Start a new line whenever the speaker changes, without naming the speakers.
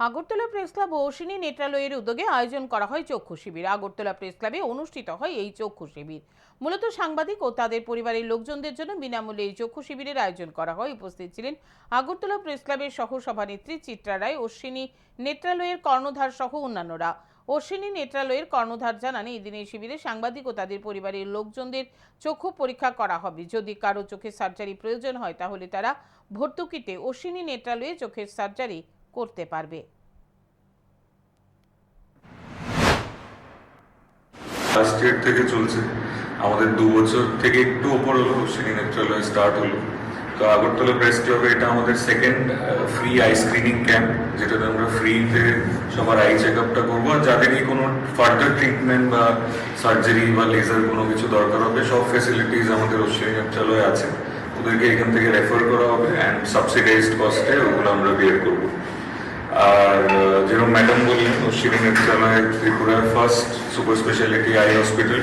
Agartala press club ও অশ্বিনী নেত্রালয়ের উদ্যোগে আয়োজন করা হয় চক্ষু শিবির। আগরতলা প্রেস ক্লাবে অনুষ্ঠিত হয় এই চক্ষু শিবির। মূলত সাংবাদিক ও তাদের পরিবারের লোকজনদের জন্য বিনামূল্যে এই চক্ষু শিবিরের আয়োজন করা হয়। উপস্থিত ছিলেন আগরতলা প্রেস ক্লাবের সহ সভানেত্রী চিত্রা রায়, অশ্বিনী নেত্রালয়ের কর্ণধার সহ অন্যান্যরা। অশ্বিনী নেত্রালয়ের কর্ণধার জানান, এই দিনের শিবিরে সাংবাদিক ও তাদের পরিবারের লোকজনদের চক্ষু পরীক্ষা করা হবে। যদি কারও চোখের সার্জারি প্রয়োজন হয়, তাহলে তারা ভর্তুকিতে অশ্বিনী নেত্রালয়ে চোখের সার্জারি করতে পারবে।
লাস্ট ইয়ার থেকে চলছে। আমাদের দু বছর থেকে একটু ওপর হলো শ্রী নেত্রালয় স্টার্ট হলো। তো আগরতলা প্রেস ক্লাবে এটা আমাদের second free eye screening camp যেটাতে আমরা ফ্রিতে সবার আই চেক আপটা করব। আর যাদেরই কোনো ফার্দার ট্রিটমেন্ট বা সার্জারি বা লেজার কোনো কিছু দরকার হবে, সব ফেসিলিটিস আমাদের অশ্বিনী নেত্রালয়ে আছে। ওদেরকে এখান থেকে রেফার করা হবে অ্যান্ড সাবসিডাইজড কস্টে ওগুলো আমরা বিয়ার করব। আর যেরকম ম্যাডাম বললেন অশ্বিনী নেত্রালয় ত্রিপুরার first super speciality eye hospital